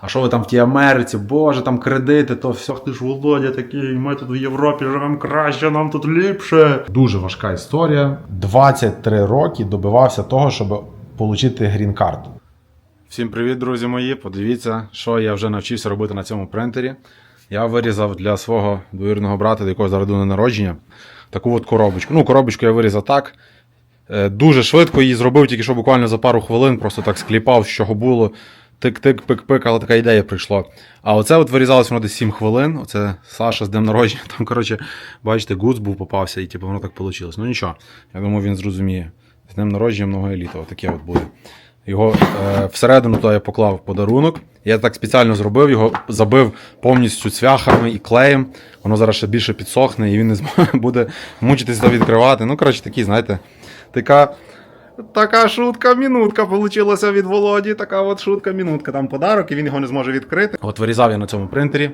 а що ви там в тій Америці, боже, там кредити, то все, ти ж Володя такий, ми тут в Європі живемо краще, нам тут ліпше. Дуже важка історія. 23 роки добивався того, щоб отримати грін-карту. Всім привіт, друзі мої. Подивіться, що я вже навчився робити на цьому принтері. Я вирізав для свого двоюрідного брата, до якого зараз на народження, таку от коробочку. Ну, коробочку я вирізав так. Е, Дуже швидко її зробив, тільки що буквально за пару хвилин, просто так скліпав, з чого було. Тик-тик, пик-пик, але така ідея прийшла. А оце от вирізалось воно десь 7 хвилин. Оце Саша з днем народження. Там, коротше, бачите, гуц був попався, і типу, воно так вийшло. Ну нічого, я думаю, він зрозуміє. З днем народження много еліта, отаке от буде. Його е, всередину то я поклав подарунок. Я так спеціально зробив, його забив повністю цвяхами і клеєм. Воно зараз ще більше підсохне, і він не зможе буде мучитися відкривати. Ну, коротше, такий, знаєте, така. Така шутка мінутка получилася від Володі. Така от шутка мінутка. Там подарок, і він його не зможе відкрити. От вирізав я на цьому принтері.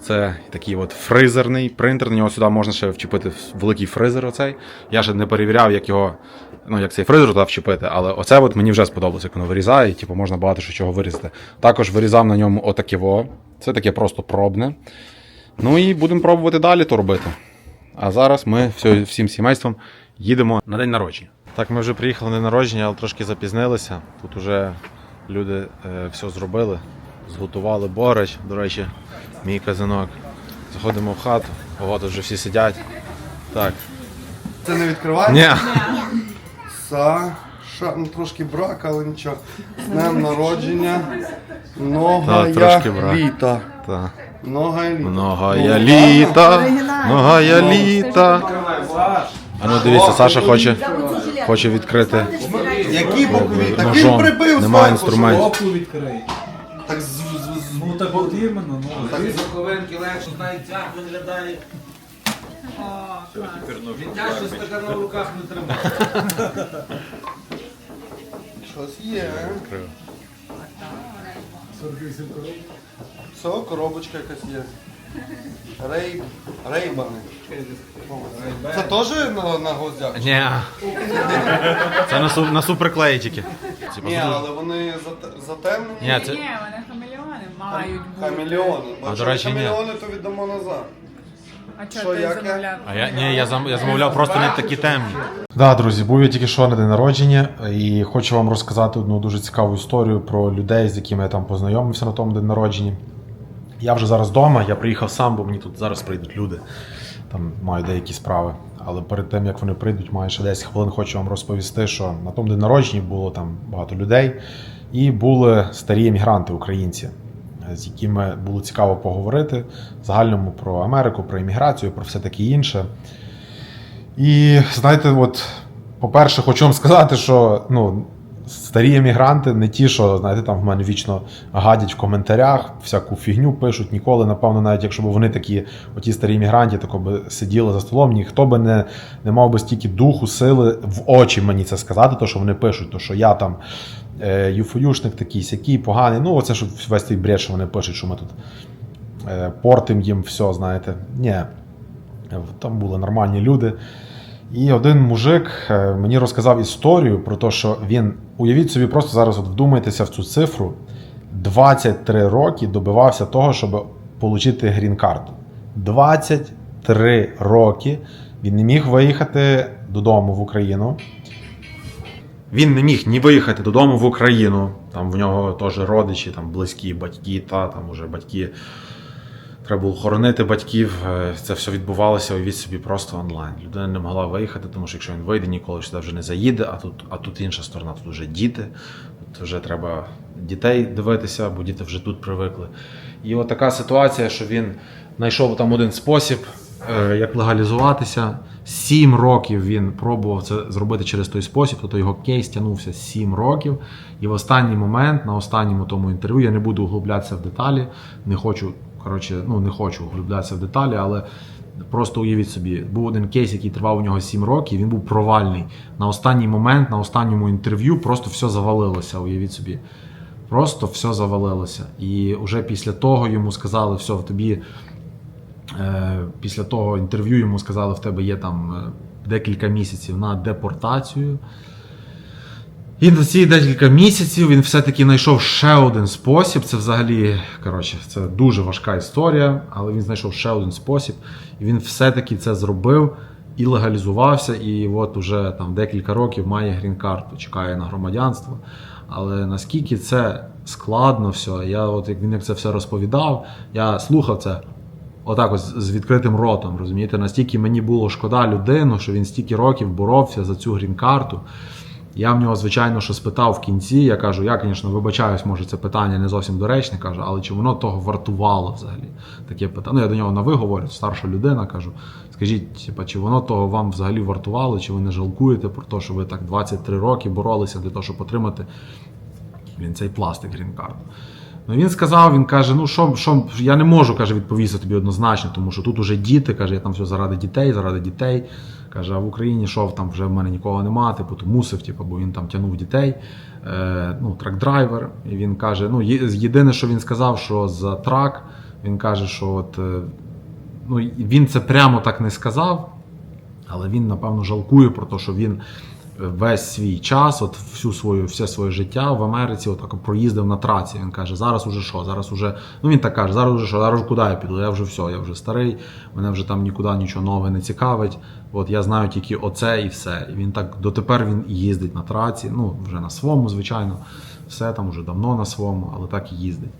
Це такий от фризерний принтер. На нього сюди можна ще вчепити великий фризер. Оцей. Я ще не перевіряв, як його, ну як цей фризер туди вчепити, але оце от мені вже сподобалося, як воно вирізає, і типу, можна багато що чого вирізати. Також вирізав на ньому отаке во. Це таке просто пробне. Ну і будемо пробувати далі то робити. А зараз ми всім сімейством їдемо на день народження. Так, ми вже приїхали на народження, але трошки запізнилися. Тут вже люди е, все зробили, зготували борщ. До речі, мій казанок. Заходимо в хату, ого, тут вже всі сидять. Так. Це не відкриває? Ні. Саша, ну трошки брак, але нічого. З днем народження. Трошки брак. літа. Та. Много літа. Многая літа, многая літа. А ну дивіться, Саша хоче, хоче відкрити Які бокові? Так він ножом. прибив Немає зверху, інструментів. Опу відкрий. що? Так з, з, з, Ну так от іменно, ну. так, з- Боковинки легше знають, як виглядає. Він тяжче стакана в руках не тримає. щось є. Все, коробочка якась є. Рей... Рейбани. Це теж на, на гвоздях? Ні. Це на, су, на суперклеї тільки. Ні, але вони зат- затемнені. Ні, це... Ні, вони хамелеони мають бути. Хамелеони. Бо А, якщо до речі, ні. хамелеони, то віддамо назад. А Що, чого ти як я? замовляв? А я, ні, я, зам, я замовляв просто не такі темні. Да, друзі, був я тільки що на день народження, і хочу вам розказати одну дуже цікаву історію про людей, з якими я там познайомився на тому день народження. Я вже зараз вдома, я приїхав сам, бо мені тут зараз прийдуть люди. Там маю деякі справи. Але перед тим як вони прийдуть, маю ще 10 хвилин, хочу вам розповісти, що на тому день народження було там багато людей, і були старі емігранти, українці, з якими було цікаво поговорити в загальному про Америку, про імміграцію, про все таке інше. І знаєте, от, по-перше, хочу вам сказати, що ну, старі емігранти не ті, що знаєте, там в мене вічно гадять в коментарях, всяку фігню пишуть. Ніколи, напевно, навіть якщо б вони такі, оті старі емігранти, тако би сиділи за столом, ніхто би не, не мав би стільки духу, сили в очі мені це сказати, то що вони пишуть, то що я там е, юфоюшник такий, сякий, поганий. Ну, оце що весь цей бред, що вони пишуть, що ми тут е, портим їм все, знаєте. Ні. Там були нормальні люди. І один мужик е, мені розказав історію про те, що він, уявіть собі, просто зараз от вдумайтеся в цю цифру. 23 роки добивався того, щоб отримати грін-карту. 23 роки він не міг виїхати додому в Україну. Він не міг ні виїхати додому в Україну. Там в нього теж родичі, там близькі батьки, та там уже батьки. Треба було хоронити батьків. Е, Це все відбувалося уявіть собі просто онлайн. Людина не могла виїхати, тому що якщо він вийде, ніколи сюди вже не заїде, а тут, а тут інша сторона, тут вже діти. Тут вже треба дітей дивитися, бо діти вже тут привикли. І от така ситуація, що він знайшов там один спосіб, е, як легалізуватися. Сім років він пробував це зробити через той спосіб, тобто його кейс тягнувся сім років. І в останній момент, на останньому тому інтерв'ю, я не буду углублятися в деталі, не хочу, коротше, ну не хочу углублятися в деталі, але просто уявіть собі, був один кейс, який тривав у нього 7 років, він був провальний. На останній момент, на останньому інтерв'ю, просто все завалилося, уявіть собі. Просто все завалилося. І вже після того йому сказали, все, в тобі Е, Після того інтерв'ю йому сказали, в тебе є там е, декілька місяців на депортацію. І на ці декілька місяців він все-таки знайшов ще один спосіб. Це взагалі, коротше, це дуже важка історія, але він знайшов ще один спосіб. І він все-таки це зробив і легалізувався. І от уже там декілька років має грін-карту, чекає на громадянство. Але наскільки це складно все, я от як він як це все розповідав, я слухав це отак ось з відкритим ротом. Розумієте, настільки мені було шкода людину, що він стільки років боровся за цю грін-карту. Я в нього, звичайно, що спитав в кінці. Я кажу, я, звісно, вибачаюсь, може це питання не зовсім доречне, кажу, але чи воно того вартувало взагалі? Таке питання. Ну, я до нього на ви говорю, старша людина, кажу. Скажіть, типа, чи воно того вам взагалі вартувало, чи ви не жалкуєте про те, що ви так 23 роки боролися для того, щоб отримати він цей пластик грін-карту. Ну він сказав, він каже: ну що, що я не можу каже, відповісти тобі однозначно, тому що тут уже діти, каже, я там все заради дітей, заради дітей. Каже, а в Україні шов там вже в мене нікого нема, типу, то мусив, типу, бо він там тягнув дітей. Е, ну, трак-драйвер. І він каже: ну, єдине, що він сказав, що за трак, він каже, що от, е, ну, він це прямо так не сказав, але він, напевно, жалкує про те, що він весь свій час, от всю свою, все своє життя в Америці отак проїздив на траці. Він каже, зараз уже що? Зараз уже, ну він так каже, зараз уже що, зараз куди я піду? Я вже все, я вже старий, мене вже там нікуди нічого нове не цікавить. От я знаю тільки оце і все. І він так дотепер він їздить на траці, ну вже на своєму, звичайно. Все там уже давно на своєму, але так і їздить.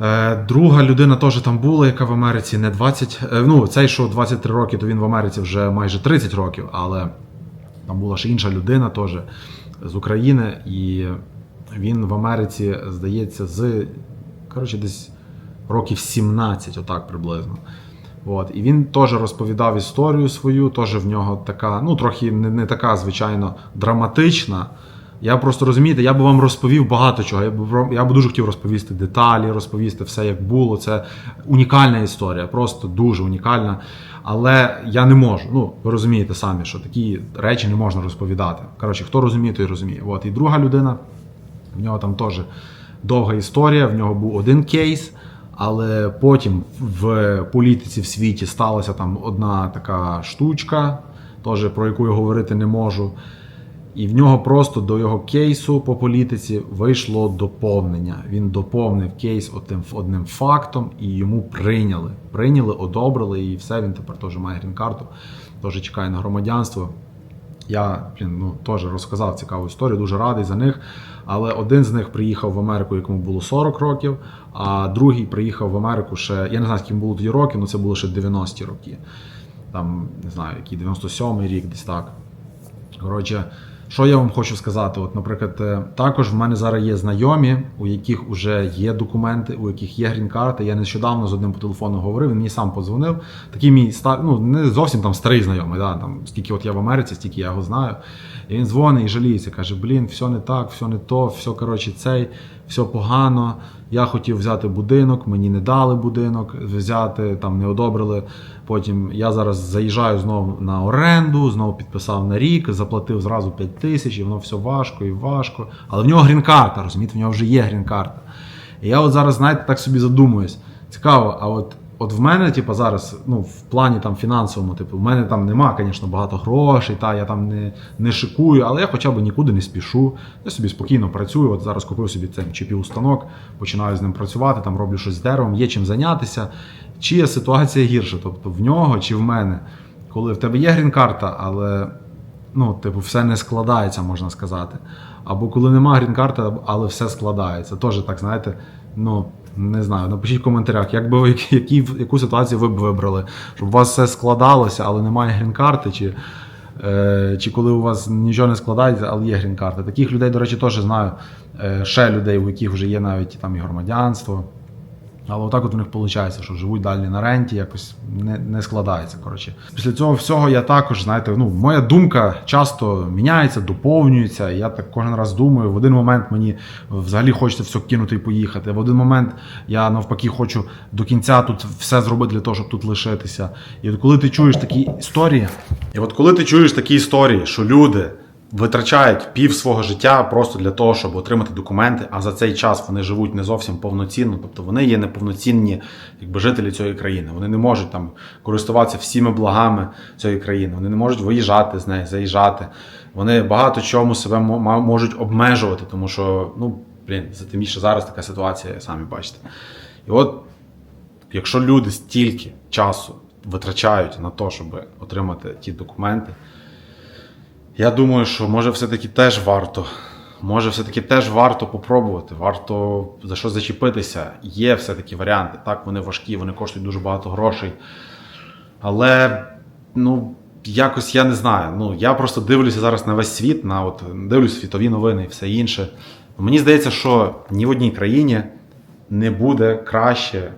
Е, Друга людина теж там була, яка в Америці не 20. е, Ну, цей, що 23 роки, то він в Америці вже майже 30 років, але там була ще інша людина теж з України, і він в Америці, здається, з коротше, десь років 17, отак приблизно. От. І він теж розповідав історію свою, теж в нього така, ну трохи не, не така, звичайно, драматична. Я просто розумієте, я би вам розповів багато чого. Я б, я б дуже хотів розповісти деталі, розповісти все, як було. Це унікальна історія, просто дуже унікальна. Але я не можу. Ну, ви розумієте самі, що такі речі не можна розповідати. Коротше, хто розуміє, той розуміє. От. І друга людина, в нього там теж довга історія, в нього був один кейс. Але потім в політиці в світі сталася там одна така штучка, теж про яку я говорити не можу. І в нього просто до його кейсу по політиці вийшло доповнення. Він доповнив кейс одним, фактом і йому прийняли. Прийняли, одобрили, і все. Він тепер теж має грін-карту, теж чекає на громадянство. Я блін, ну, теж розказав цікаву історію, дуже радий за них. Але один з них приїхав в Америку, якому було 40 років, а другий приїхав в Америку ще. Я не знаю, скільки було тоді років, але це було ще 90-ті роки. Там, не знаю, який 97-й рік, десь так. Коротше, що я вам хочу сказати? От, наприклад, е, також в мене зараз є знайомі, у яких вже є документи, у яких є грін-карти. Я нещодавно з одним по телефону говорив, він мені сам подзвонив. Такий мій стар, ну не зовсім там старий знайомий, да, там, скільки от я в Америці, стільки я його знаю. І він дзвонить і жаліється, каже: блін, все не так, все не то, все коротше цей, все погано. Я хотів взяти будинок, мені не дали будинок взяти, там не одобрили. Потім я зараз заїжджаю знову на оренду, знову підписав на рік, заплатив зразу 5 тисяч, і воно все важко і важко. Але в нього грін-карта, розумієте, в нього вже є грін-карта. І я от зараз, знаєте, так собі задумуюсь. Цікаво, а от, от в мене, типу, зараз, ну, в плані там фінансовому, типу, в мене там нема, звісно, багато грошей, та я там не, не шикую, але я хоча б нікуди не спішу. Я собі спокійно працюю. От зараз купив собі цей чіпів устанок, починаю з ним працювати, там роблю щось з деревом, є чим зайнятися. Чия ситуація гірша? Тобто в нього чи в мене? Коли в тебе є грін-карта, але ну, типу, все не складається, можна сказати. Або коли нема грін-карти, але все складається. Теж так, знаєте, ну. Не знаю, напишіть в коментарях, як би ви які, яку ситуацію ви б вибрали, щоб у вас все складалося, але немає грін-карти, чи, е, чи коли у вас нічого не складається, але є грін-карта. Таких людей, до речі, теж знаю. Е, ще людей, у яких вже є навіть там і громадянство. Але отак от у них виходить, що живуть далі на ренті, якось не, не складається. Коротше. Після цього всього я також, знаєте, ну, моя думка часто міняється, доповнюється. Я так кожен раз думаю. В один момент мені взагалі хочеться все кинути і поїхати. В один момент я навпаки хочу до кінця тут все зробити для того, щоб тут лишитися. І от коли ти чуєш такі історії, і от коли ти чуєш такі історії, що люди витрачають пів свого життя просто для того, щоб отримати документи, а за цей час вони живуть не зовсім повноцінно, тобто вони є неповноцінні якби, жителі цієї країни. Вони не можуть там користуватися всіми благами цієї країни, вони не можуть виїжджати з неї, заїжджати. вони багато чому себе можуть обмежувати, тому що, ну, блін, тим більше зараз така ситуація, самі бачите. І от якщо люди стільки часу витрачають на те, щоб отримати ті документи, я думаю, що може все-таки теж варто. Може, все-таки теж варто попробувати, варто за що зачепитися. Є все-таки варіанти. Так, вони важкі, вони коштують дуже багато грошей. Але ну, якось я не знаю. Ну, я просто дивлюся зараз на весь світ, на от, дивлюся світові новини і все інше. Мені здається, що ні в одній країні не буде краще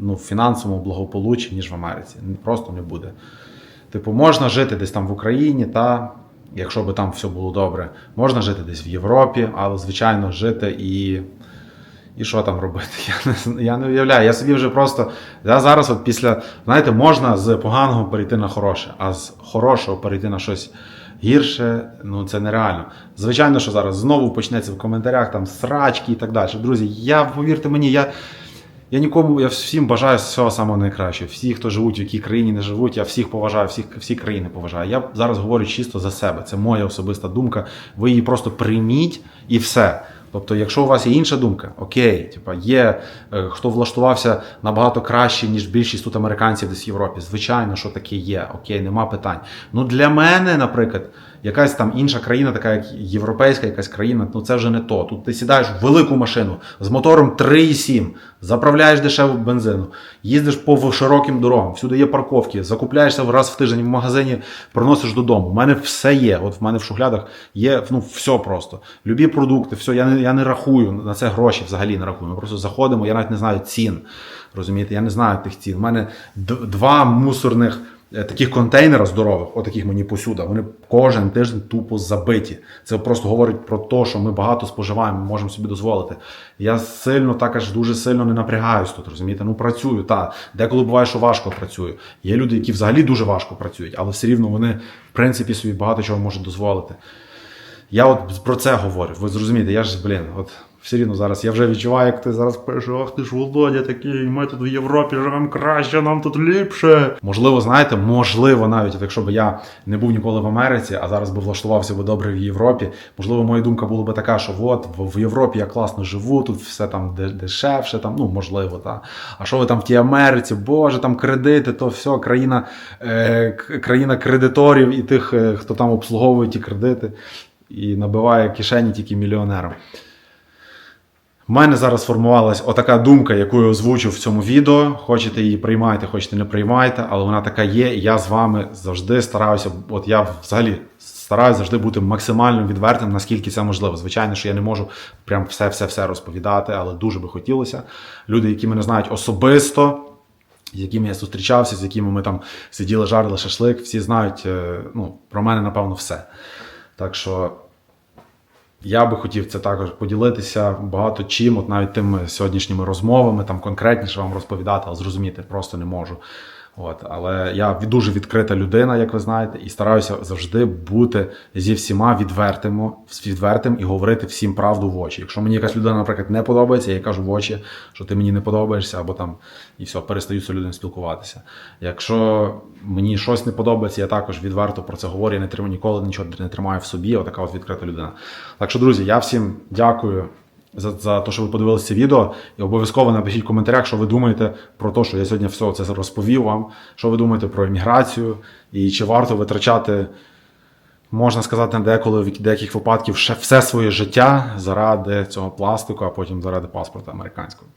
ну, в фінансовому благополуччі, ніж в Америці. Просто не буде. Типу, можна жити десь там в Україні, та якщо би там все було добре, можна жити десь в Європі, але звичайно жити і. І що там робити? Я не, я не уявляю. Я собі вже просто. Я зараз, от після. Знаєте, можна з поганого перейти на хороше, а з хорошого перейти на щось гірше, ну це нереально. Звичайно, що зараз знову почнеться в коментарях там срачки і так далі. Друзі, я повірте мені, я. Я нікому, я всім бажаю всього самого найкращого. Всі, хто живуть, в якій країні не живуть, я всіх поважаю, всіх, всі країни поважаю. Я зараз говорю чисто за себе. Це моя особиста думка. Ви її просто прийміть і все. Тобто, якщо у вас є інша думка, окей, типа є е, хто влаштувався набагато краще, ніж більшість тут американців десь в Європі. Звичайно, що таке є. Окей, нема питань. Ну для мене, наприклад, якась там інша країна, така як європейська якась країна, ну це вже не то. Тут ти сідаєш в велику машину з мотором 3,7, заправляєш дешеву бензину, їздиш по широким дорогам, всюди є парковки, закупляєшся раз в тиждень в магазині, приносиш додому. У мене все є. От в мене в шухлядах є ну, все просто. Любі продукти, все. Я не, я не рахую на це гроші взагалі не рахую. Ми просто заходимо, я навіть не знаю цін. Розумієте, я не знаю тих цін. У мене два мусорних таких контейнера здорових, отаких мені посюди, вони кожен тиждень тупо забиті. Це просто говорить про те, що ми багато споживаємо, можемо собі дозволити. Я сильно так аж дуже сильно не напрягаюсь тут, розумієте? Ну працюю, та деколи буває, що важко працюю. Є люди, які взагалі дуже важко працюють, але все рівно вони, в принципі, собі багато чого можуть дозволити. Я от про це говорю. Ви зрозумієте, я ж, блін, от все рівно зараз я вже відчуваю, як ти зараз пишеш, ах ти ж Володя такий, ми тут в Європі живемо краще, нам тут ліпше. Можливо, знаєте, можливо, навіть якщо б я не був ніколи в Америці, а зараз би влаштувався би добре в Європі. Можливо, моя думка була би така, що от в, Європі я класно живу, тут все там дешевше, там, ну можливо, та. А що ви там в тій Америці? Боже, там кредити, то все, країна, е, країна кредиторів і тих, е, хто там обслуговує ті кредити і набиває кишені тільки мільйонерам. У мене зараз сформувалась отака думка, яку я озвучив в цьому відео. Хочете її приймайте, хочете не приймайте, але вона така є. І я з вами завжди стараюся. От я взагалі стараюся завжди бути максимально відвертим, наскільки це можливо. Звичайно, що я не можу прям все-все-все розповідати, але дуже би хотілося. Люди, які мене знають особисто, з якими я зустрічався, з якими ми там сиділи, жарили шашлик, всі знають е, ну, про мене, напевно, все. Так що я би хотів це також поділитися багато чим, от навіть тими сьогоднішніми розмовами, там конкретніше вам розповідати, але зрозуміти просто не можу. От, але я дуже відкрита людина, як ви знаєте, і стараюся завжди бути зі всіма відвертим, відвертим і говорити всім правду в очі. Якщо мені якась людина, наприклад, не подобається, я кажу в очі, що ти мені не подобаєшся, або там і все, перестаю з людиною спілкуватися. Якщо мені щось не подобається, я також відверто про це говорю. Я не тримаю ніколи нічого не тримаю в собі. Отака от відкрита людина. Так що, друзі, я всім дякую за, за те, що ви подивилися відео. І обов'язково напишіть в коментарях, що ви думаєте про те, що я сьогодні все це розповів вам. Що ви думаєте про еміграцію і чи варто витрачати, можна сказати, деколи в деяких випадків ще все своє життя заради цього пластику, а потім заради паспорта американського.